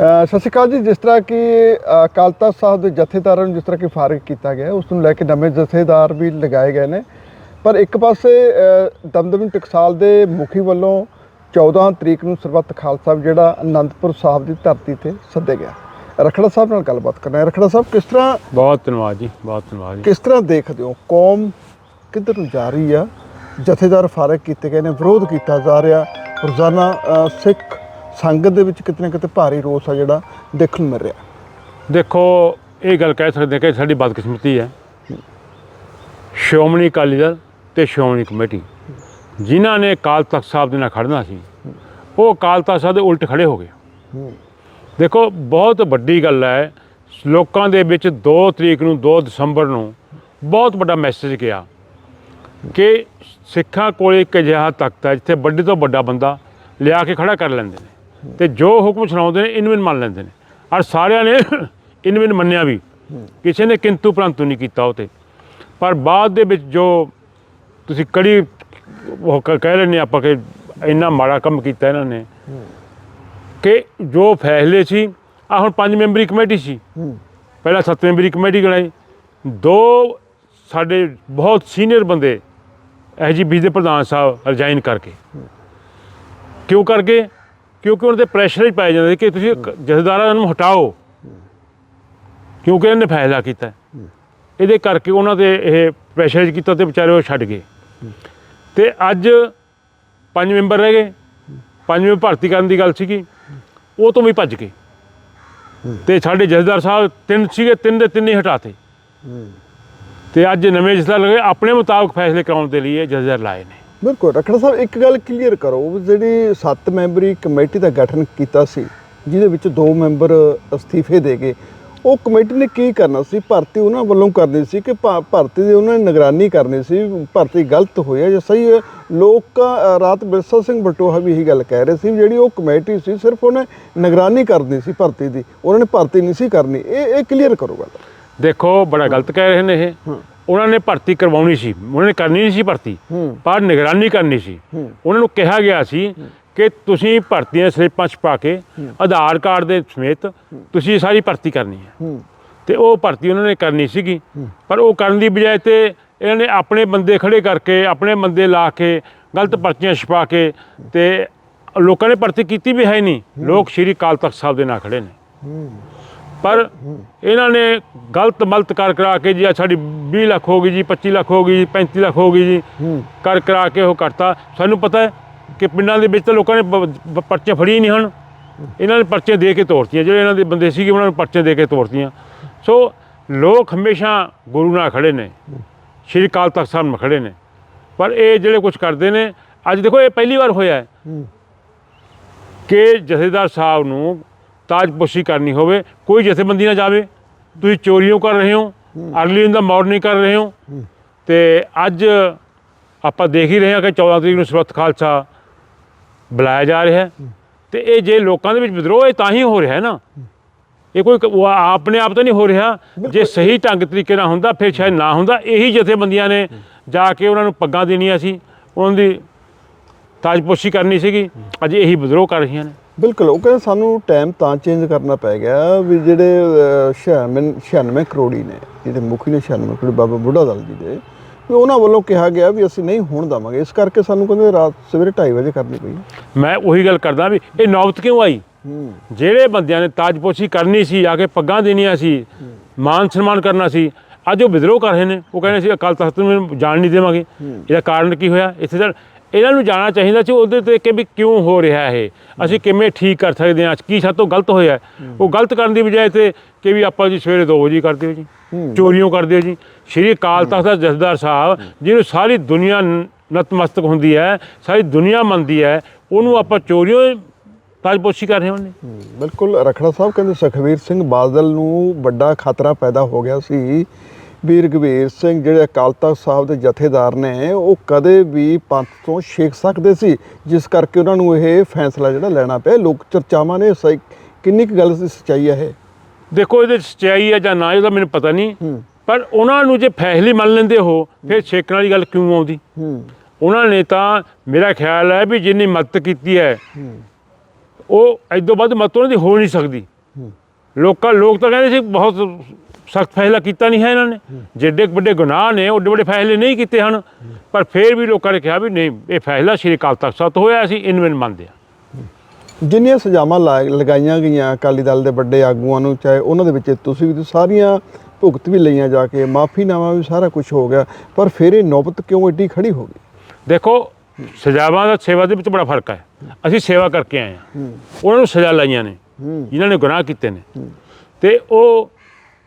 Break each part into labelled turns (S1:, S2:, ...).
S1: ਸਤਿ ਸ਼੍ਰੀ ਅਕਾਲ ਜੀ ਜਿਸ ਤਰ੍ਹਾਂ ਕਿ ਅਕਾਲ ਤਖ਼ਤ ਸਾਹਿਬ ਦੇ ਜਥੇਦਾਰਾਂ ਨੂੰ ਜਿਸ ਤਰ੍ਹਾਂ ਕਿ ਫਾਰਗ ਕੀਤਾ ਗਿਆ ਉਸ ਨੂੰ ਲੈ ਕੇ ਨਵੇਂ ਜਥੇਦਾਰ ਵੀ ਲਗਾਏ ਗਏ ਨੇ। ਪਰ ਇੱਕ ਪਾਸੇ ਦਮਦਮੀ ਟਕਸਾਲ ਦੇ ਮੁਖੀ ਵੱਲੋਂ 14 ਤਰੀਕ ਨੂੰ ਸਰਬੱਤ ਖਾਲਸਾ ਸਾਹਿਬ ਜਿਹੜਾ ਅਨੰਦਪੁਰ ਸਾਹਿਬ ਦੀ ਧਰਤੀ ਤੇ ਸੱਦਿਆ ਗਿਆ। ਰਖੜਾ ਸਾਹਿਬ ਨਾਲ ਗੱਲਬਾਤ ਕਰਨਾ ਹੈ। ਰਖੜਾ ਸਾਹਿਬ ਕਿਸ ਤਰ੍ਹਾਂ
S2: ਬਹੁਤ ਧੰਨਵਾਦ ਜੀ ਬਹੁਤ ਧੰਨਵਾਦ ਜੀ।
S1: ਕਿਸ ਤਰ੍ਹਾਂ ਦੇਖਦੇ ਹੋ? ਕੌਮ ਕਿੱਧਰ ਨੂੰ ਜਾ ਰਹੀ ਆ? ਜਥੇਦਾਰ ਫਾਰਗ ਕੀਤੇ ਗਏ ਨੇ ਵਿਰੋਧ ਕੀਤਾ ਜਾ ਰਿਹਾ। ਰੋਜ਼ਾਨਾ ਸਿੱਖ ਸੰਗਤ ਦੇ ਵਿੱਚ ਕਿਤੇ ਨਾ ਕਿਤੇ ਭਾਰੀ ਰੋਸ ਆ ਜਿਹੜਾ ਦੇਖਣ ਨੂੰ ਮਿਲ ਰਿਹਾ।
S2: ਦੇਖੋ, ਇਹ ਗੱਲ ਕਹਿ ਸਕਦੇ ਕਿ ਸਾਡੀ ਬਦਕਿਸਮਤੀ ਹੈ। ਸ਼੍ਰੋਮਣੀ ਅਕਾਲੀ ਦਲ ਤੇ ਸ਼੍ਰੋਮਣੀ ਕਮੇਟੀ, ਜਿਨ੍ਹਾਂ ਨੇ ਅਕਾਲ ਤਖਤ ਸਾਹਿਬ ਦੇ ਨਾਲ ਖੜਨਾ ਸੀ, ਉਹ ਅਕਾਲ ਤਖਤ ਸਾਹਿਬ ਦੇ ਉਲਟ ਖੜੇ ਹੋ ਗਏ। ਦੇਖੋ, ਬਹੁਤ ਵੱਡੀ ਗੱਲ ਹੈ, ਲੋਕਾਂ ਦੇ ਵਿੱਚ 2 ਤਰੀਕ ਨੂੰ 2 ਦਸੰਬਰ ਨੂੰ ਬਹੁਤ ਵੱਡਾ ਮੈਸੇਜ ਗਿਆ ਕਿ ਸਿੱਖਾਂ ਕੋਲ ਇੱਕ ਅਜਿਹਾ ਤਖਤ ਹੈ, ਜਿੱਥੇ ਵੱਡੇ ਤੋਂ ਵੱਡਾ ਬੰਦਾ ਲਿਆ ਕੇ ਖੜਾ ਕਰ ਲੈਂਦੇ ਨੇ। ਤੇ ਜੋ ਹੁਕਮ ਸੁਣਾਉਂਦੇ ਨੇ, ਇਨਵਿਨ ਮੰਨ ਲੈਂਦੇ ਨੇ। ਔਰ ਸਾਰਿਆਂ ਨੇ ਇਨਵਿਨ ਮੰਨਿਆ ਵੀ। ਕਿਸੇ ਨੇ ਕਿੰਤੂ ਪ੍ਰੰਤੂ ਨਹੀਂ ਕੀਤਾ ਉਹ ਤੇ। ਪਰ ਬਾਅਦ ਦੇ ਵਿੱਚ ਜੋ ਤੁਸੀਂ ਕੜੀ ਉਹ ਕਹਿ ਰਹੇ ਆਪਾਂ ਕਿ ਇੰਨਾ ਮਾੜਾ ਕੰਮ ਕੀਤਾ ਇਹਨਾਂ ਨੇ, ਕਿ ਜੋ ਫੈਸਲੇ ਸੀ ਆ ਹੁਣ ਪੰਜ ਮੈਂਬਰੀ ਕਮੇਟੀ ਸੀ। ਪਹਿਲਾਂ ਸੱਤ ਮੈਂਬਰੀ ਕਮੇਟੀ ਬਣਾਈ ਦੋ ਸਾਡੇ ਬਹੁਤ ਸੀਨੀਅਰ ਬੰਦੇ ਐਜੀਬੀ ਦੇ ਪ੍ਰਧਾਨ ਸਾਹਿਬ ਰਿਜ਼ਾਈਨ ਕਰਕੇ। ਕਿਉਂ ਕਰਕੇ? ਕਿਉਂਕਿ ਉਹਨਾਂ ਤੇ ਪ੍ਰੈਸ਼ਰ ਹੀ ਪਾਇਆ ਜਾਂਦਾ ਸੀ ਕਿ ਤੁਸੀਂ ਜਥੇਦਾਰਾਂ ਨੂੰ ਹਟਾਓ। ਕਿਉਂਕਿ ਇਹਨਾਂ ਨੇ ਫੈਸਲਾ ਕੀਤਾ। ਇਹਦੇ ਕਰਕੇ ਉਹਨਾਂ ਤੇ ਇਹ ਪ੍ਰੈਸ਼ਰ ਕੀਤਾ ਤੇ ਵਿਚਾਰੇ ਉਹ ਛੱਡ ਗਏ। ਤੇ ਅੱਜ ਪੰਜ ਮੈਂਬਰ ਰਹਿ ਗਏ। ਪੰਜਵੇਂ ਭਰਤੀ ਕਰਨ ਦੀ ਗੱਲ ਸੀਗੀ। ਉਹ ਤੋਂ ਵੀ ਭੱਜ ਗਏ। ਤੇ ਸਾਡੇ ਜਥੇਦਾਰ ਸਾਹਿਬ ਤਿੰਨ ਸੀਗੇ, ਤਿੰਨ ਦੇ ਤਿੰਨ ਹੀ ਹਟਾਤੇ। ਤੇ ਅੱਜ ਨਵੇਂ ਜਥੇਦਾਰ ਲਗੇ। ਆਪਣੇ ਮੁਤਾਬਕ ਫੈਸਲੇ ਕਰਾਉਣ ਦੇ ਲਈ ਇਹ ਜਥੇਦਾਰ ਲਾਏ ਨੇ।
S1: ਬਿਲਕੁਲ ਰਖੜਾ ਸਾਹਿਬ ਇੱਕ ਗੱਲ ਕਲੀਅਰ ਕਰੋ ਜਿਹੜੀ ਸੱਤ ਮੈਂਬਰੀ ਕਮੇਟੀ ਦਾ ਗਠਨ ਕੀਤਾ ਸੀ ਜਿਹਦੇ ਵਿੱਚ ਦੋ ਮੈਂਬਰ ਅਸਤੀਫੇ ਦੇ ਗਏ ਉਹ ਕਮੇਟੀ ਨੇ ਕੀ ਕਰਨਾ ਸੀ? ਭਰਤੀ ਉਹਨਾਂ ਵੱਲੋਂ ਕਰਨੀ ਸੀ ਕਿ ਭਰਤੀ ਦੀ ਉਹਨਾਂ ਨੇ ਨਿਗਰਾਨੀ ਕਰਨੀ ਸੀ ਭਰਤੀ ਗਲਤ ਹੋਈ ਹੈ ਜਾਂ ਸਹੀ ਹੈ ਲੋਕ ਰਾਤ ਬਿਰਸਾ ਸਿੰਘ ਬਟੋਹਾ ਵੀ ਇਹੀ ਗੱਲ ਕਹਿ ਰਹੇ ਸੀ ਜਿਹੜੀ ਉਹ ਕਮੇਟੀ ਸੀ ਸਿਰਫ ਉਹਨੇ ਨਿਗਰਾਨੀ ਕਰਨੀ ਸੀ ਭਰਤੀ ਦੀ ਉਹਨਾਂ ਨੇ ਭਰਤੀ ਨਹੀਂ ਸੀ ਕਰਨੀ। ਇਹ ਇਹ ਕਲੀਅਰ ਕਰੋ ਗੱਲ।
S2: ਦੇਖੋ ਬੜਾ ਗਲਤ ਕਹਿ ਰਹੇ ਨੇ ਇਹ। ਉਹਨਾਂ ਨੇ ਭਰਤੀ ਕਰਵਾਉਣੀ ਸੀ। ਉਹਨਾਂ ਨੇ ਕਰਨੀ ਨਹੀਂ ਸੀ ਭਰਤੀ। ਪਰ ਨਿਗਰਾਨੀ ਕਰਨੀ ਸੀ। ਉਹਨਾਂ ਨੂੰ ਕਿਹਾ ਗਿਆ ਸੀ ਕਿ ਤੁਸੀਂ ਭਰਤੀਆਂ ਸਲਿੱਪਾਂ ਛਪਾ ਕੇ ਆਧਾਰ ਕਾਰਡ ਦੇ ਸਮੇਤ ਤੁਸੀਂ ਸਾਰੀ ਭਰਤੀ ਕਰਨੀ ਹੈ। ਤੇ ਉਹ ਭਰਤੀ ਉਹਨਾਂ ਨੇ ਕਰਨੀ ਸੀਗੀ। ਪਰ ਉਹ ਕਰਨ ਦੀ ਬਜਾਏ ਤੇ ਇਹਨਾਂ ਨੇ ਆਪਣੇ ਬੰਦੇ ਖੜੇ ਕਰਕੇ ਆਪਣੇ ਬੰਦੇ ਲਾ ਕੇ ਗਲਤ ਪਰਚੀਆਂ ਛਪਾ ਕੇ ਤੇ ਲੋਕਾਂ ਨੇ ਭਰਤੀ ਕੀਤੀ ਵੀ ਹੈ ਨਹੀਂ। ਲੋਕ ਸ਼੍ਰੀ ਅਕਾਲ ਤਖਤ ਸਾਹਿਬ ਦੇ ਨਾਲ ਖੜੇ ਨੇ। ਪਰ ਇਹਨਾਂ ਨੇ ਗਲਤ ਮਲਤ ਕਰ ਕਰਾ ਕੇ ਜੀ ਆਹ ਸਾਡੀ 20 ਲੱਖ ਹੋ ਗਈ ਜੀ 25 ਲੱਖ ਹੋ ਗਈ ਜੀ 35 ਲੱਖ ਹੋ ਗਈ ਜੀ ਕਰ ਕਰਾ ਕੇ ਉਹ ਕਰਤਾ। ਸਾਨੂੰ ਪਤਾ ਹੈ ਕਿ ਪਿੰਡਾਂ ਦੇ ਵਿੱਚ ਤਾਂ ਲੋਕਾਂ ਨੇ ਪਰਚੀਆਂ ਫੜੀ ਨਹੀਂ ਹਨ। ਇਹਨਾਂ ਨੇ ਪਰਚੀਆਂ ਦੇ ਕੇ ਤੋੜਤੀਆਂ ਜਿਹੜੇ ਇਹਨਾਂ ਦੇ ਬੰਦੇ ਸੀਗੇ ਉਹਨਾਂ ਨੂੰ ਪਰਚੀਆਂ ਦੇ ਕੇ ਤੋੜਤੀਆਂ ਸੋ ਲੋਕ ਹਮੇਸ਼ਾ ਗੁਰੂ ਨਾਲ ਖੜੇ ਨੇ ਸ਼੍ਰੀ ਅਕਾਲ ਤਖਤ ਸਾਹਿਬ ਨਾਲ ਖੜੇ ਨੇ। ਪਰ ਇਹ ਜਿਹੜੇ ਕੁਝ ਕਰਦੇ ਨੇ ਅੱਜ ਦੇਖੋ ਇਹ ਪਹਿਲੀ ਵਾਰ ਹੋਇਆ ਹੈ। ਕਿ ਜਥੇਦਾਰ ਸਾਹਿਬ ਨੂੰ ਤਾਜਪੋਸ਼ੀ ਕਰਨੀ ਹੋਵੇ ਕੋਈ ਜਥੇਬੰਦੀ ਨਾ ਜਾਵੇ। ਤੁਸੀਂ ਚੋਰੀਆਂ ਕਰ ਰਹੇ ਹੋ ਅਰਲੀ ਇਨ ਦਾ ਮਾਰਨਿੰਗ ਕਰ ਰਹੇ ਹੋ। ਤੇ ਅੱਜ ਆਪਾਂ ਦੇਖ ਹੀ ਰਹੇ ਹਾਂ ਕਿ 14 ਤਰੀਕ ਨੂੰ ਸਰਬੱਤ ਖਾਲਸਾ ਬੁਲਾਇਆ ਜਾ ਰਿਹਾ ਹੈ। ਤੇ ਇਹ ਜੇ ਲੋਕਾਂ ਦੇ ਵਿੱਚ ਵਿਦਰੋਹ ਇਹ ਤਾਂ ਹੀ ਹੋ ਰਿਹਾ ਹੈ ਨਾ। ਇਹ ਕੋਈ ਆਪਣੇ ਆਪ ਤਾਂ ਨਹੀਂ ਹੋ ਰਿਹਾ। ਜੇ ਸਹੀ ਢੰਗ ਤਰੀਕੇ ਨਾਲ ਹੁੰਦਾ ਫਿਰ ਸ਼ਾਇਦ ਨਾ ਹੁੰਦਾ। ਇਹੀ ਜਥੇਬੰਦੀਆਂ ਨੇ ਜਾ ਕੇ ਉਹਨਾਂ ਨੂੰ ਪੱਗਾਂ ਦੇਣੀਆਂ ਸੀ। ਉਹਨਾਂ ਦੀ ਤਾਜਪੋਸ਼ੀ ਕਰਨੀ ਸੀਗੀ। ਅੱਜ ਇਹੀ ਵਿਦਰੋਹ ਕਰ ਰਹੀਆਂ ਨੇ।
S1: ਬਿਲਕੁਲ ਉਹ ਕਹਿੰਦੇ ਸਾਨੂੰ ਟਾਈਮ ਤਾਂ ਚੇਂਜ ਕਰਨਾ ਪੈ ਗਿਆ ਵੀ ਜਿਹੜੇ ਅਹ, 96 96 ਕਰੋੜੀ ਨੇ ਜਿਹੜੇ ਮੁਖੀ ਨੇ 96 ਕਰੋੜੀ ਬਾਬਾ ਬੁੱਢਾ ਦਲ ਜੀ ਦੇ ਵੀ ਉਹਨਾਂ ਵੱਲੋਂ ਕਿਹਾ ਗਿਆ ਵੀ ਅਸੀਂ ਨਹੀਂ ਹੋਣ ਦਵਾਂਗੇ। ਇਸ ਕਰਕੇ ਸਾਨੂੰ ਕਹਿੰਦੇ ਰਾਤ ਸਵੇਰੇ 2:30 ਵਜੇ ਕਰਨੀ ਪਈ।
S2: ਮੈਂ ਉਹੀ ਗੱਲ ਕਰਦਾ ਵੀ ਇਹ ਨੌਬਤ ਕਿਉਂ ਆਈ? ਜਿਹੜੇ ਬੰਦਿਆਂ ਨੇ ਤਾਜਪੋਸ਼ੀ ਕਰਨੀ ਸੀ ਆ ਕੇ ਪੱਗਾਂ ਦੇਣੀਆਂ ਸੀ ਮਾਨ ਸਨਮਾਨ ਕਰਨਾ ਸੀ ਅੱਜ ਉਹ ਵਿਦਰੋਹ ਕਰ ਰਹੇ ਨੇ। ਉਹ ਕਹਿੰਦੇ ਸੀ ਅਕਾਲ ਤਖਤ ਨੂੰ ਜਾਣ ਨਹੀਂ ਦੇਵਾਂਗੇ। ਇਹਦਾ ਕਾਰਨ ਕੀ ਹੋਇਆ? ਇੱਥੇ ਤਾਂ ਇਹਨਾਂ ਨੂੰ ਜਾਣਾ ਚਾਹੀਦਾ ਸੀ ਉਹਦੇ ਤੇ ਕਿ ਵੀ ਕਿਉਂ ਹੋ ਰਿਹਾ ਇਹ? ਅਸੀਂ ਕਿਵੇਂ ਠੀਕ ਕਰ ਸਕਦੇ ਹਾਂ? ਕੀ ਸਾਡੇ ਤੋਂ ਗਲਤ ਹੋਇਆ? ਉਹ ਗਲਤ ਕਰਨ ਦੀ ਬਜਾਏ ਤੇ ਕਿ ਵੀ ਆਪਾਂ ਜੀ ਸਵੇਰੇ 2 ਵਜੇ ਕਰਦੇ ਹੋ ਜੀ ਚੋਰੀਆਂ ਕਰਦੇ ਹੋ ਜੀ। ਸ਼੍ਰੀ ਅਕਾਲ ਤਖਤ ਦਾ ਜਥੇਦਾਰ ਸਾਹਿਬ ਜਿਹਨੂੰ ਸਾਰੀ ਦੁਨੀਆ ਨਤਮਸਤਕ ਹੁੰਦੀ ਹੈ ਸਾਰੀ ਦੁਨੀਆ ਮੰਨਦੀ ਹੈ ਉਹਨੂੰ ਆਪਾਂ ਚੋਰੀਆਂ ਤਾਜਪੋਸ਼ੀ ਕਰ ਰਹੇ ਉਹਨੇ।
S1: ਬਿਲਕੁਲ। ਰਖੜਾ ਸਾਹਿਬ ਕਹਿੰਦੇ ਸੁਖਵੀਰ ਸਿੰਘ ਬਾਦਲ ਨੂੰ ਵੱਡਾ ਖਤਰਾ ਪੈਦਾ ਹੋ ਗਿਆ ਸੀ ਵੀ ਰਘਵੀਰ ਸਿੰਘ ਜਿਹੜੇ ਅਕਾਲ ਤਖਤ ਸਾਹਿਬ ਦੇ ਜਥੇਦਾਰ ਨੇ ਉਹ ਕਦੇ ਵੀ ਪੰਥ ਤੋਂ ਛੇਕ ਸਕਦੇ ਸੀ ਜਿਸ ਕਰਕੇ ਉਹਨਾਂ ਨੂੰ ਇਹ ਫੈਸਲਾ ਜਿਹੜਾ ਲੈਣਾ ਪਿਆ। ਲੋਕ ਚਰਚਾਵਾਂ ਨੇ ਸਹੀ ਕਿੰਨੀ ਕੁ ਗੱਲ ਦੀ ਸੱਚਾਈ ਹੈ ਇਹ?
S2: ਦੇਖੋ ਇਹਦੇ ਸੱਚਾਈ ਹੈ ਜਾਂ ਨਾ ਇਹਦਾ ਮੈਨੂੰ ਪਤਾ ਨਹੀਂ। ਪਰ ਉਹਨਾਂ ਨੂੰ ਜੇ ਫੈਸਲੇ ਮੰਨ ਲੈਂਦੇ ਹੋ ਫਿਰ ਛੇਕਣ ਵਾਲੀ ਗੱਲ ਕਿਉਂ ਆਉਂਦੀ? ਉਹਨਾਂ ਨੇ ਤਾਂ ਮੇਰਾ ਖਿਆਲ ਹੈ ਵੀ ਜਿੰਨੀ ਮਦਦ ਕੀਤੀ ਹੈ
S1: ਹੂੰ।
S2: ਉਹ ਐਦੋਂ ਵੱਧ ਮਤ ਉਹਨਾਂ ਦੀ ਹੋ ਨਹੀਂ ਸਕਦੀ। ਲੋਕਾਂ ਲੋਕ ਤਾਂ ਕਹਿੰਦੇ ਸੀ ਬਹੁਤ ਸਖਤ ਫੈਸਲਾ ਕੀਤਾ ਨਹੀਂ ਹੈ ਇਹਨਾਂ ਨੇ। ਜਿੱਡੇ ਵੱਡੇ ਗੁਨਾਹ ਨੇ ਓਡੇ ਵੱਡੇ ਫੈਸਲੇ ਨਹੀਂ ਕੀਤੇ ਹਨ। ਪਰ ਫਿਰ ਵੀ ਲੋਕਾਂ ਨੇ ਕਿਹਾ ਵੀ ਨਹੀਂ ਇਹ ਫੈਸਲਾ ਸ਼੍ਰੀ ਅਕਾਲ ਤਖਤ ਸਾਹਿਬ ਤੋਂ ਹੋਇਆ ਅਸੀਂ ਇਨਵੈਨ ਮੰਨਦੇ ਹਾਂ।
S1: ਜਿੰਨੀਆਂ ਸਜ਼ਾਵਾਂ ਲਗਾਈਆਂ ਗਈਆਂ ਅਕਾਲੀ ਦਲ ਦੇ ਵੱਡੇ ਆਗੂਆਂ ਨੂੰ ਚਾਹੇ ਉਹਨਾਂ ਦੇ ਵਿੱਚ ਤੁਸੀਂ ਵੀ ਸਾਰੀਆਂ ਭੁਗਤ ਵੀ ਲਈਆਂ ਜਾ ਕੇ ਮਾਫੀਨਾਮਾ ਵੀ ਸਾਰਾ ਕੁਝ ਹੋ ਗਿਆ ਪਰ ਫਿਰ ਇਹ ਨੌਬਤ ਕਿਉਂ ਏਡੀ ਖੜੀ ਹੋ ਗਈ?
S2: ਦੇਖੋ ਸਜ਼ਾਵਾਂ ਦਾ ਸੇਵਾ ਦੇ ਵਿੱਚ ਬੜਾ ਫ਼ਰਕ ਹੈ। ਅਸੀਂ ਸੇਵਾ ਕਰਕੇ ਆਏ ਹਾਂ। ਉਹਨਾਂ ਨੂੰ ਸਜ਼ਾ ਲਾਈਆਂ ਨੇ। ਜਿਨ੍ਹਾਂ ਨੇ ਗੁਨਾਹ ਕੀਤੇ ਨੇ। ਤੇ ਉਹ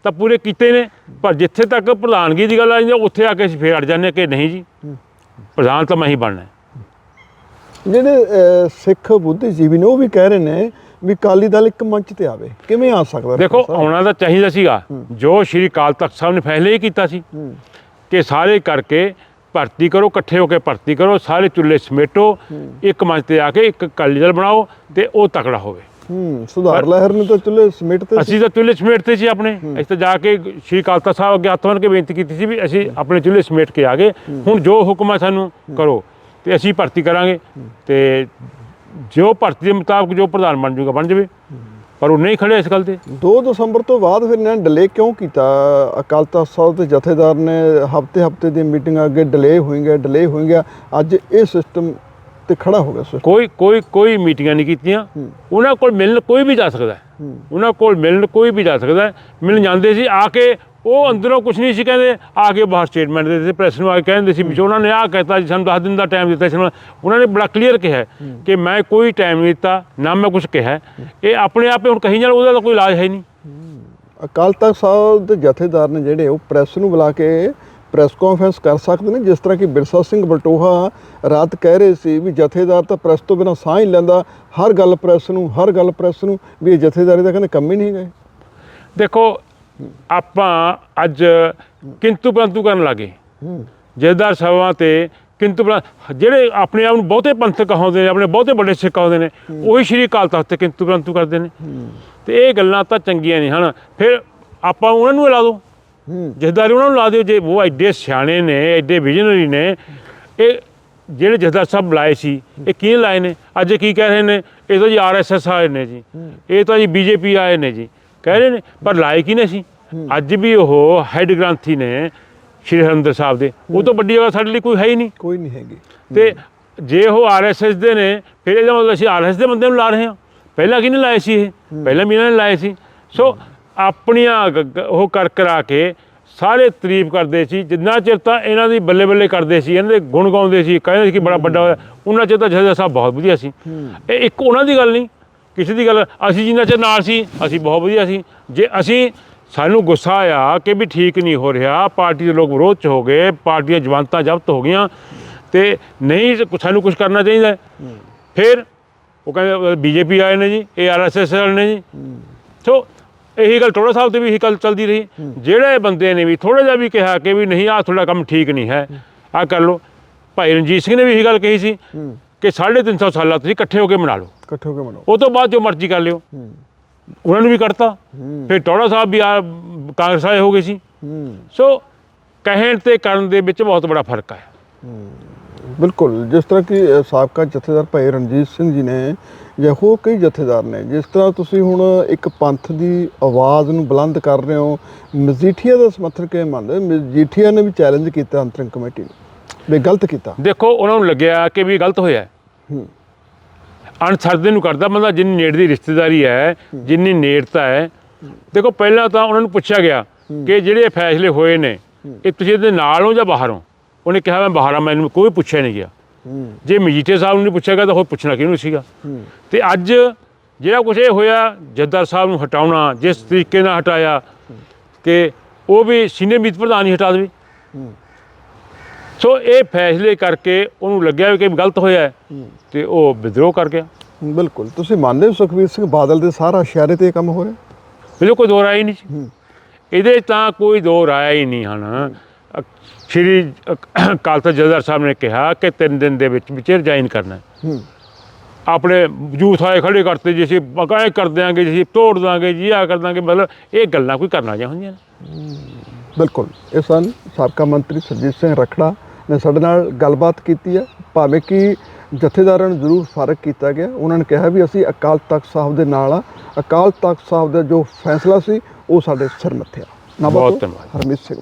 S2: ਤਾਂ ਪੂਰੇ ਕੀਤੇ ਨੇ ਪਰ ਜਿੱਥੇ ਤੱਕ ਪ੍ਰਧਾਨਗੀ ਦੀ ਗੱਲ ਆ ਜਾਂਦੀ ਹੈ, ਉੱਥੇ ਆ ਕੇ ਅਸੀਂ ਫੇਰ ਅੜ ਜਾਂਦੇ ਕਿ ਨਹੀਂ ਜੀ। ਪ੍ਰਧਾਨ ਤਾਂ ਮੈਂ ਹੀ ਬਣਨਾ ਹੈ।
S1: ਜਿਹੜੇ ਸਿੱਖ ਬੁੱਧੀਜੀਵੀ ਨੇ ਉਹ ਵੀ ਕਹਿ ਰਹੇ ਨੇ ਵੀ ਅਕਾਲੀ ਦਲ ਇੱਕ ਮੰਚ ਤੇ ਆਵੇ। ਕਿਵੇਂ ਆ ਸਕਦਾ
S2: ਦੇਖੋ? ਆਉਣਾ ਤਾਂ ਚਾਹੀਦਾ ਸੀਗਾ। ਜੋ ਸ਼੍ਰੀ ਅਕਾਲ ਤਖਤ ਸਾਹਿਬ ਨੇ ਫੈਸਲੇ ਹੀ ਕੀਤਾ ਸੀ ਕਿ ਸਾਰੇ ਕਰਕੇ ਭਰਤੀ ਕਰੋ ਇਕੱਠੇ ਹੋ ਕੇ ਭਰਤੀ ਕਰੋ ਸਾਰੇ ਚੁੱਲ੍ਹੇ ਸਮੇਟੋ ਇੱਕ ਮੰਚ ਤੇ ਆ ਕੇ ਇੱਕ ਅਕਾਲੀ ਦਲ ਬਣਾਓ ਤੇ ਉਹ ਤਕੜਾ ਹੋਵੇ।
S1: ਹੂੰ ਸੁਧਾਰ ਲਹਿਰ ਨੇ ਤਾਂ ਚੁੱਲੇ ਸਮੇਟ ਤੇ
S2: ਅਸੀਂ ਤਾਂ ਚੁੱਲ੍ਹੇ ਸਮੇਟਦੇ ਸੀ ਆਪਣੇ। ਅਸੀਂ ਤਾਂ ਜਾ ਕੇ ਸ਼੍ਰੀ ਅਕਾਲ ਤਖਤ ਸਾਹਿਬ ਅੱਗੇ ਹੱਥ ਬੰਨ੍ਹ ਕੇ ਬੇਨਤੀ ਕੀਤੀ ਸੀ ਵੀ ਅਸੀਂ ਆਪਣੇ ਚੁੱਲ੍ਹੇ ਸਮੇਟ ਕੇ ਆ ਗਏ। ਹੁਣ ਜੋ ਹੁਕਮ ਹੈ ਸਾਨੂੰ ਕਰੋ ਤੇ ਅਸੀਂ ਭਰਤੀ ਕਰਾਂਗੇ। ਤੇ ਜੋ ਭਰਤੀ ਦੇ ਮੁਤਾਬਕ ਜੋ ਪ੍ਰਧਾਨ ਬਣ ਜੂਗਾ ਬਣ ਜਾਵੇ। ਪਰ ਉਹ ਨਹੀਂ ਖੜੇ ਇਸ ਗੱਲ ਤੇ।
S1: 2 ਦਸੰਬਰ ਤੋਂ ਬਾਅਦ ਫਿਰ ਇਹਨਾਂ ਨੇ ਡਿਲੇ ਕਿਉਂ ਕੀਤਾ? ਅਕਾਲ ਤਖਤ ਸਾਹਿਬ ਦੇ ਜਥੇਦਾਰ ਨੇ ਹਫ਼ਤੇ ਹਫ਼ਤੇ ਦੀ ਮੀਟਿੰਗ ਅੱਗੇ ਡਿਲੇ ਹੋਈ ਗਿਆ ਡਿਲੇ ਹੋਈ ਗਿਆ ਅੱਜ ਇਹ ਸਿਸਟਮ ਤੇ ਖੜਾ ਹੋ ਗਿਆ ਸਿਸਟਮ
S2: ਕੋਈ ਕੋਈ ਕੋਈ ਮੀਟਿੰਗਾਂ ਨਹੀਂ ਕੀਤੀਆਂ। ਉਹਨਾਂ ਕੋਲ ਮਿਲਣ ਕੋਈ ਵੀ ਜਾ ਸਕਦਾ। ਉਹਨਾਂ ਕੋਲ ਮਿਲਣ ਕੋਈ ਵੀ ਜਾ ਸਕਦਾ। ਮਿਲਣ ਜਾਂਦੇ ਸੀ ਆ ਕੇ ਉਹ ਅੰਦਰੋਂ ਕੁਝ ਨਹੀਂ ਸੀ ਕਹਿੰਦੇ। ਆ ਕੇ ਬਾਹਰ ਸਟੇਟਮੈਂਟ ਦੇ ਦਿੱਤੇ ਪ੍ਰੈਸ ਨੂੰ ਆ ਕੇ ਕਹਿੰਦੇ ਸੀ ਵੀ ਉਹਨਾਂ ਨੇ ਆਹ ਕਹਿਤਾ ਜੀ ਸਾਨੂੰ 10 ਦਿਨ ਦਾ ਟਾਈਮ ਦਿੱਤਾ ਸੀ ਉਹਨਾਂ ਨੇ ਬੜਾ ਕਲੀਅਰ ਕਿਹਾ ਕਿ ਮੈਂ ਕੋਈ ਟਾਈਮ ਨਹੀਂ ਦਿੱਤਾ ਨਾ ਮੈਂ ਕੁਝ ਕਿਹਾ। ਇਹ ਆਪਣੇ ਆਪੇ ਹੁਣ ਕਹੀ ਜਾਣ ਉਹਦਾ ਤਾਂ ਕੋਈ ਇਲਾਜ ਹੀ ਨਹੀਂ।
S1: ਅਕਾਲ ਤਖਤ ਸਾਹਿਬ ਦੇ ਜਥੇਦਾਰ ਨੇ ਜਿਹੜੇ ਉਹ ਪ੍ਰੈਸ ਨੂੰ ਬੁਲਾ ਕੇ ਪ੍ਰੈਸ ਕਾਨਫਰੰਸ ਕਰ ਸਕਦੇ ਨੇ ਜਿਸ ਤਰ੍ਹਾਂ ਕਿ ਬਿਰਸਾ ਸਿੰਘ ਬਲਟੋਹਾ ਰਾਤ ਕਹਿ ਰਹੇ ਸੀ ਵੀ ਜਥੇਦਾਰ ਤਾਂ ਪ੍ਰੈਸ ਤੋਂ ਬਿਨਾਂ ਸਾਹ ਹੀ ਲੈਂਦਾ ਹਰ ਗੱਲ ਪ੍ਰੈਸ ਨੂੰ ਹਰ ਗੱਲ ਪ੍ਰੈਸ ਨੂੰ ਵੀ ਇਹ ਜਥੇਦਾਰੀ ਦਾ ਕਹਿੰਦੇ ਕੰਮ ਹੀ ਨਹੀਂ ਗਏ
S2: ਦੇਖੋ ਆਪਾਂ ਅੱਜ ਕਿੰਤੂ ਪਰੰਤੂ ਕਰਨ ਲੱਗੇ। ਜਥੇਦਾਰ ਸਭਾ ਤੇ ਕਿੰਤੂ ਜਿਹੜੇ ਆਪਣੇ ਆਪ ਨੂੰ ਬਹੁਤੇ ਪੰਥਕ ਕਹਾਉਂਦੇ ਨੇ ਆਪਣੇ ਬਹੁਤੇ ਵੱਡੇ ਸਿੱਖ ਕਹਾਉਂਦੇ ਨੇ ਉਹੀ ਸ਼੍ਰੀ ਅਕਾਲ ਤਖਤ ਤੇ ਕਿੰਤੂ ਪਰੰਤੂ ਕਰਦੇ ਨੇ। ਤੇ ਇਹ ਗੱਲਾਂ ਤਾਂ ਚੰਗੀਆਂ ਨਹੀਂ ਹਨ। ਫਿਰ ਆਪਾਂ ਉਹਨਾਂ ਨੂੰ ਲਾ ਦਿਓ। ਜਥੇਦਾਰੀ ਉਹਨਾਂ ਨੂੰ ਲਾ ਦਿਓ ਜੇ ਉਹ ਐਡੇ ਸਿਆਣੇ ਨੇ ਐਡੇ ਵਿਜ਼ਨਰੀ ਨੇ ਇਹ ਜਿਹੜੇ ਜਥੇਦਾਰ ਸਾਹਿਬ ਬੁਲਾਏ ਸੀ ਇਹ ਕੀ ਲਾਏ ਨੇ? ਅੱਜ ਕੀ ਕਹਿ ਰਹੇ ਨੇ? ਇਹ ਤਾਂ ਜੀ ਆਰਐਸਐਸ ਆਏ ਨੇ ਜੀ। ਇਹ ਤਾਂ ਜੀ ਬੀਜੇਪੀ ਆਏ ਨੇ ਜੀ। ਕਹਿ ਰਹੇ ਨੇ ਪਰ ਲਾਏ ਕੀ ਨੇ ਸੀ? ਅੱਜ ਵੀ ਉਹ ਹੈੱਡ ਗ੍ਰੰਥੀ ਨੇ ਸ਼੍ਰੀ ਹਰਿਮੰਦਰ ਸਾਹਿਬ ਦੇ। ਉਹ ਤੋਂ ਵੱਡੀ ਜਗ੍ਹਾ ਸਾਡੇ ਲਈ ਕੋਈ ਹੈ ਹੀ ਨਹੀਂ।
S1: ਕੋਈ ਨਹੀਂ ਹੈਗੀ।
S2: ਤੇ ਜੇ ਉਹ ਆਰਐਸਐਸ ਦੇ ਨੇ ਫਿਰ ਇਹਦਾ ਮਤਲਬ ਅਸੀਂ ਆਰਐਸ ਦੇ ਬੰਦੇ ਨੂੰ ਲਾ ਰਹੇ ਹਾਂ। ਪਹਿਲਾਂ ਕਿਹਨੇ ਲਾਏ ਸੀ ਇਹ? ਪਹਿਲਾਂ ਵੀ ਇਹਨਾਂ ਨੇ ਲਾਏ ਸੀ। ਸੋ ਆਪਣੀਆਂ ਉਹ ਕਰ ਕਰਾ ਕੇ ਸਾਰੇ ਤਾਰੀਫ ਕਰਦੇ ਸੀ। ਜਿੰਨਾ ਚਿਰ ਤਾਂ ਇਹਨਾਂ ਦੀ ਬੱਲੇ ਬੱਲੇ ਕਰਦੇ ਸੀ ਇਹਨਾਂ ਦੇ ਗੁਣ ਗਾਉਂਦੇ ਸੀ ਕਹਿੰਦੇ ਸੀ ਕਿ ਬੜਾ ਵੱਡਾ ਹੋਇਆ ਉਹਨਾਂ ਚਿਰ ਤਾਂ ਜਥੇਦਾਰ ਸਾਹਿਬ ਬਹੁਤ ਵਧੀਆ ਸੀ। ਇਹ ਇੱਕ ਉਹਨਾਂ ਦੀ ਗੱਲ ਨਹੀਂ ਕਿਸੇ ਦੀ ਗੱਲ ਅਸੀਂ ਜਿੰਨਾ ਚਿਰ ਨਾਲ ਸੀ ਅਸੀਂ ਬਹੁਤ ਵਧੀਆ ਸੀ। ਜੇ ਅਸੀਂ ਸਾਨੂੰ ਗੁੱਸਾ ਆਇਆ ਕਿ ਵੀ ਠੀਕ ਨਹੀਂ ਹੋ ਰਿਹਾ ਪਾਰਟੀ ਦੇ ਲੋਕ ਵਿਰੋਧ ਚ ਹੋ ਗਏ ਪਾਰਟੀ ਦੀਆਂ ਜਵਾਨਤਾਂ ਜ਼ਬਤ ਹੋ ਗਈਆਂ ਤੇ ਨਹੀਂ ਸਾਨੂੰ ਕੁਝ ਕਰਨਾ ਚਾਹੀਦਾ। ਫਿਰ ਉਹ ਕਹਿੰਦੇ ਬੀਜੇਪੀ ਆਏ ਨੇ ਜੀ ਇਹ ਆਰਐਸਐਸ ਵਾਲੇ ਨੇ ਜੀ। ਸੋ ਇਹੀ ਗੱਲ ਟੋੜਾ ਸਾਹਿਬ ਤੇ ਵੀ ਇਹੀ ਗੱਲ ਚੱਲਦੀ ਰਹੀ। ਜਿਹੜੇ ਬੰਦੇ ਨੇ ਵੀ ਥੋੜਾ ਜਿਹਾ ਵੀ ਕਿਹਾ ਕਿ ਵੀ ਨਹੀਂ ਆਹ ਤੁਹਾਡਾ ਕੰਮ ਠੀਕ ਨਹੀਂ ਹੈ ਆਹ ਕਰ ਲਓ। ਭਾਈ ਰਣਜੀਤ ਸਿੰਘ ਨੇ ਵੀ ਇਹੀ ਗੱਲ ਕਹੀ ਸੀ ਕਿ 350 ਸਾਲਾਂ ਤੁਸੀਂ ਇਕੱਠੇ ਹੋ ਕੇ ਮਨਾ ਲਓ।
S1: ਇਕੱਠੇ ਹੋ ਕੇ ਬਣਾਓ
S2: ਉਹ ਤੋਂ ਬਾਅਦ ਜੋ ਮਰਜ਼ੀ ਕਰ ਲਿਓ। ਉਹਨਾਂ ਨੂੰ ਵੀ ਕੱਢਤਾ। ਫਿਰ ਟੋੜਾ ਸਾਹਿਬ ਵੀ ਆ ਕਾਂਗਰਸ ਆਏ ਹੋ ਗਏ ਸੀ। ਸੋ ਕਹਿਣ ਤੇ ਕਰਨ ਦੇ ਵਿੱਚ ਬਹੁਤ ਬੜਾ ਫ਼ਰਕ ਹੈ।
S1: ਬਿਲਕੁਲ ਜਿਸ ਤਰ੍ਹਾਂ ਕਿ ਸਾਬਕਾ ਜਥੇਦਾਰ ਭਾਈ ਰਣਜੀਤ ਸਿੰਘ ਜੀ ਨੇ ਜਾਂ ਹੋਰ ਕਈ ਜਥੇਦਾਰ ਨੇ ਜਿਸ ਤਰ੍ਹਾਂ ਤੁਸੀਂ ਹੁਣ ਇੱਕ ਪੰਥ ਦੀ ਆਵਾਜ਼ ਨੂੰ ਬੁਲੰਦ ਕਰ ਰਹੇ ਹੋ ਮਜੀਠੀਆ ਦਾ ਸਮਰਥਨ ਕਿਵੇਂ ਮੰਨਦੇ? ਮਜੀਠੀਆ ਨੇ ਵੀ ਚੈਲੰਜ ਕੀਤਾ ਅੰਤਰਿਮ ਕਮੇਟੀ ਨੂੰ ਵੀ ਗਲਤ ਕੀਤਾ।
S2: ਦੇਖੋ ਉਹਨਾਂ ਨੂੰ ਲੱਗਿਆ ਕਿ ਵੀ ਗਲਤ ਹੋਇਆ। ਹੈ। ਅਣਸਰਦੇ ਨੂੰ ਕਰਦਾ ਬੰਦਾ ਜਿੰਨੀ ਨੇੜ ਦੀ ਰਿਸ਼ਤੇਦਾਰੀ ਹੈ ਜਿੰਨੀ ਨੇੜਤਾ ਹੈ। ਦੇਖੋ ਪਹਿਲਾਂ ਤਾਂ ਉਹਨਾਂ ਨੂੰ ਪੁੱਛਿਆ ਗਿਆ ਕਿ ਜਿਹੜੇ ਫੈਸਲੇ ਹੋਏ ਨੇ ਇਹ ਤੁਸੀਂ ਇਹਦੇ ਨਾਲ ਹੋ ਜਾਂ ਬਾਹਰ? ਹੋ ਉਹਨੇ ਕਿਹਾ ਮੈਂ ਬਾਹਰ ਆ ਮੈਨੂੰ ਕੋਈ ਪੁੱਛਿਆ ਨਹੀਂ ਗਿਆ। ਜੇ ਮਜੀਠੇ ਸਾਹਿਬ ਨੂੰ ਨਹੀਂ ਪੁੱਛਿਆ ਗਿਆ ਤਾਂ ਹੋਰ ਪੁੱਛਣਾ ਕਿਹਨੂੰ ਸੀਗਾ? ਤੇ ਅੱਜ ਜਿਹੜਾ ਕੁਝ ਇਹ ਹੋਇਆ ਜੱਦਰ ਸਾਹਿਬ ਨੂੰ ਹਟਾਉਣਾ ਜਿਸ ਤਰੀਕੇ ਨਾਲ ਹਟਾਇਆ ਕਿ ਉਹ ਵੀ ਸੀਨੀਅਰ ਮੀਤ ਪ੍ਰਧਾਨ ਹੀ ਹਟਾ ਦੇਵੇ। ਸੋ ਇਹ ਫੈਸਲੇ ਕਰਕੇ ਉਹਨੂੰ ਲੱਗਿਆ ਕਿ ਗਲਤ ਹੋਇਆ ਤੇ ਉਹ ਵਿਦਰੋਹ ਕਰ ਗਿਆ।
S1: ਬਿਲਕੁਲ। ਤੁਸੀਂ ਮੰਨਦੇ ਹੋ ਸੁਖਵੀਰ ਸਿੰਘ ਬਾਦਲ ਦੇ ਸਾਰਾ ਇਸ਼ਾਰੇ ਤੇ ਕੰਮ ਹੋ ਰਿਹਾ?
S2: ਇਹਦੇ ਕੋਈ ਦੋ ਰਾਏ ਹੀ। ਨਹੀਂ ਇਹਦੇ ਤਾਂ ਕੋਈ ਦੋ ਰਾਏ ਹੀ ਨਹੀਂ ਹਨ। ਸ਼੍ਰੀ ਅਕਾਲ ਤਖਤ ਜਥੇਦਾਰ ਸਾਹਿਬ ਨੇ ਕਿਹਾ ਕਿ ਤਿੰਨ ਦਿਨ ਦੇ ਵਿੱਚ ਵਿੱਚ ਰਿਜ਼ਾਈਨ ਕਰਨਾ ਆਪਣੇ ਜੂਥ ਆਏ ਖੜੇ ਕਰਤੇ ਜੀ ਅਸੀਂ ਬਕਾਏ ਕਰ ਦਿਆਂਗੇ ਜੀ ਅਸੀਂ ਤੋੜ ਦਾਂਗੇ ਜੀ ਆ ਕਰ ਦਾਂਗੇ ਮਤਲਬ ਇਹ ਗੱਲਾਂ ਕੋਈ ਕਰਨਾ ਜਾਂ ਹੁੰਦੀਆਂ ਨੇ।
S1: ਬਿਲਕੁਲ। ਇਹ ਸਨ ਸਾਬਕਾ ਮੰਤਰੀ ਸਰਜੀਤ ਸਿੰਘ ਰਖੜਾ ਨੇ ਸਾਡੇ ਨਾਲ ਗੱਲਬਾਤ ਕੀਤੀ ਹੈ। ਭਾਵੇਂ ਕਿ ਜਥੇਦਾਰਾਂ ਨੂੰ ਜ਼ਰੂਰ ਫ਼ਰਕ ਕੀਤਾ ਗਿਆ। ਉਹਨਾਂ ਨੇ ਕਿਹਾ ਵੀ ਅਸੀਂ ਅਕਾਲ ਤਖਤ ਸਾਹਿਬ ਦੇ ਨਾਲ ਆ ਅਕਾਲ ਤਖਤ ਸਾਹਿਬ ਦਾ ਜੋ ਫੈਸਲਾ ਸੀ ਉਹ ਸਾਡੇ ਸਿਰ ਮੱਥੇ ਆ। ਨਾਭਾ
S2: ਬਹੁਤ।
S1: ਹਰਮੀਤ ਸਿੰਘ